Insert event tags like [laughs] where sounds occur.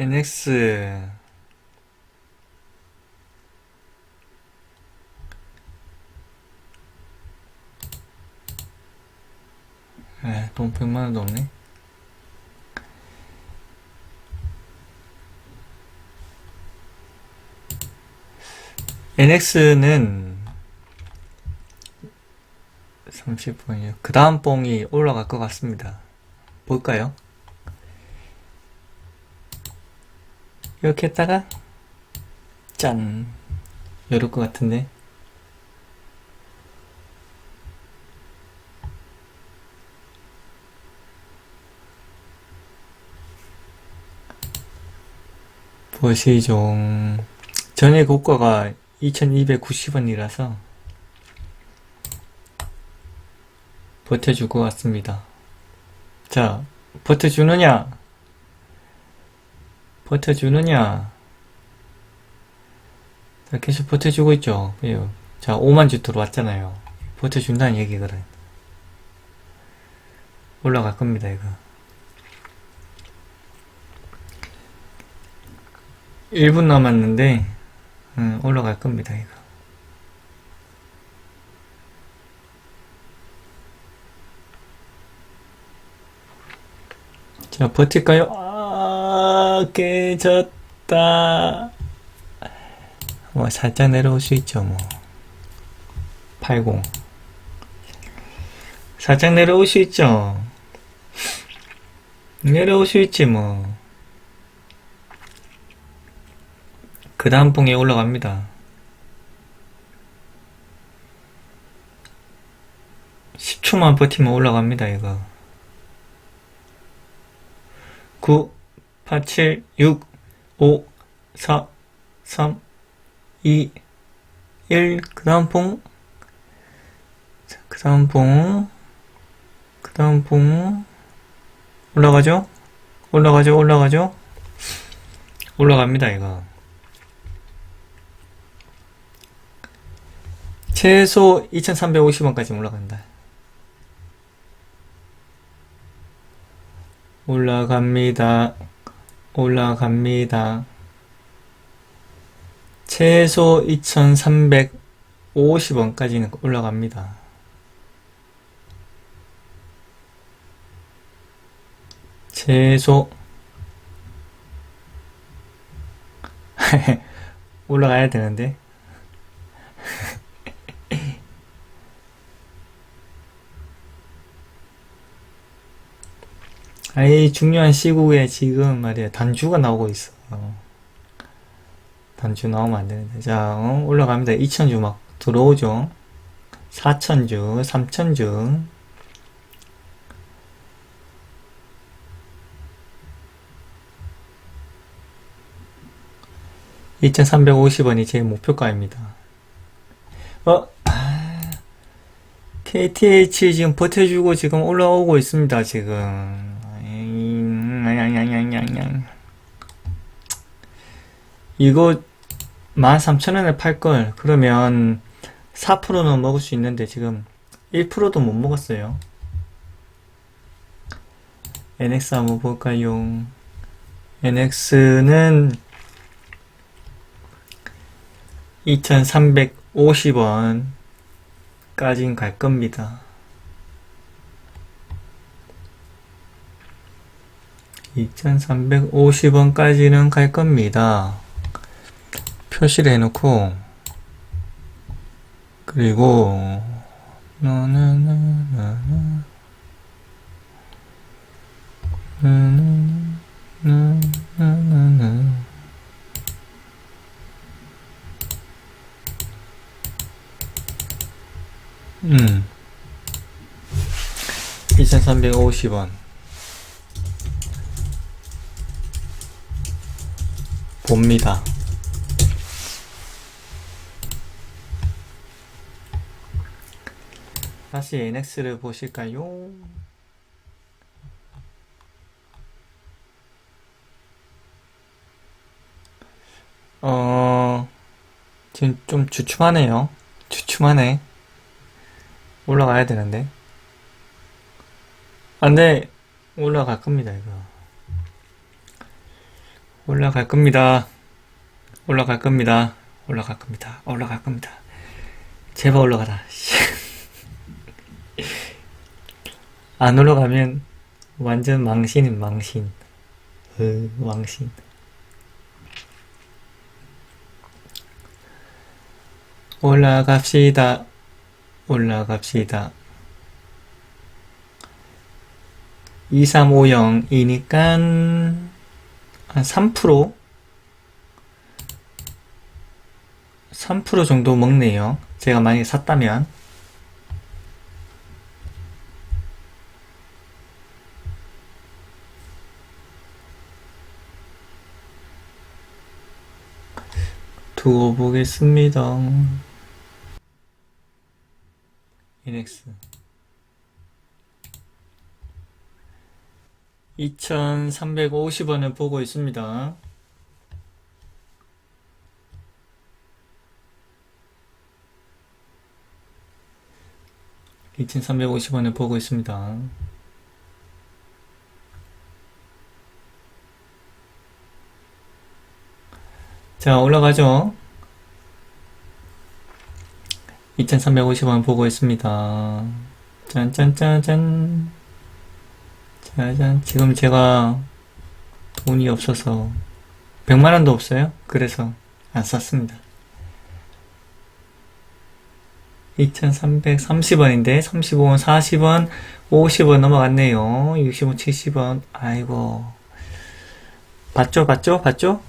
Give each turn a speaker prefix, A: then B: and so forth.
A: NX 에, 돈 100만원도 없네. NX는 30분이요. 그 다음 뽕이 올라갈 것 같습니다. 볼까요? 이렇게 했다가 짠. 이럴 것 같은데. 보시죠 전액 고가가 2290원이라서 버텨줄 것 같습니다. 자 버텨주느냐 버텨주느냐? 자, 계속 버텨주고 있죠. 왜요? 자 5만 주 들어왔잖아요. 버텨준다는 얘기거든 올라갈 겁니다 이거. 1분 남았는데 음, 올라갈 겁니다 이거. 자 버틸까요? 아 깨졌다. 뭐 살짝 내려올 수 있죠 뭐. 80 살짝 내려올 수 있죠. 내려올 수 있지 뭐. 그 다음 봉에 올라갑니다. 10초만 버티면 올라갑니다, 이거. 9, 8, 7, 6, 5, 4, 3, 2, 1, 그 다음 봉. 자, 그 다음 봉. 그 다음 봉. 올라가죠? 올라가죠? 올라가죠? 올라갑니다, 이거. 최소 2,350원까지 올라간다. 올라갑니다. 올라갑니다. 최소 2,350원까지는 올라갑니다. 최소 [laughs] 올라가야 되는데 아이 중요한 시국에 지금 말이야. 단주가 나오고 있어. 단주 나오면 안 되는데. 자 어, 올라갑니다. 2천주 막 들어오죠. 4천주 3천주. (2350원이) 제 목표가입니다. 어? 아, KTH 지금 버텨주고 지금 올라오고 있습니다 지금 냥냥냥냥냥. 이거 13,000원에 팔걸. 그러면 4%는 먹을 수 있는데 지금 1%도 못 먹었어요. NX 한번 볼까요? NX는 2,350원 까진 갈 겁니다. 2,350원까지는 갈 겁니다. 표시를 해놓고, 그리고, 음, 2,350원. 봅니다. 다시 NX를 보실까요? 어, 지금 좀 주춤하네요. 주춤하네. 올라가야 되는데. 안 돼. 올라갈 겁니다, 이거. 올라갈 겁니다. 올라갈 겁니다. 올라갈 겁니다. 올라갈 겁니다. 제발 올라가라. 씨. [laughs] 안 올라가면 완전 망신인 망신. 으, 망신. 올라갑시다. 올라갑시다. 2350이니까 한 3%? 3% 정도 먹네요. 제가 만약에 샀다면. 두고 보겠습니다. 인엑스 2350원을 보고 있습니다. (2350원을) 보고 있습니다. 자, 올라가죠. 2350원 보고 있습니다. 짠짠짜잔. 짜잔. 지금 제가 돈이 없어서 100만원도 없어요. 그래서 안 샀습니다. 2330원인데 35원, 40원, 50원 넘어갔네요. 65, 70원. 아이고. 봤죠? 봤죠? 봤죠?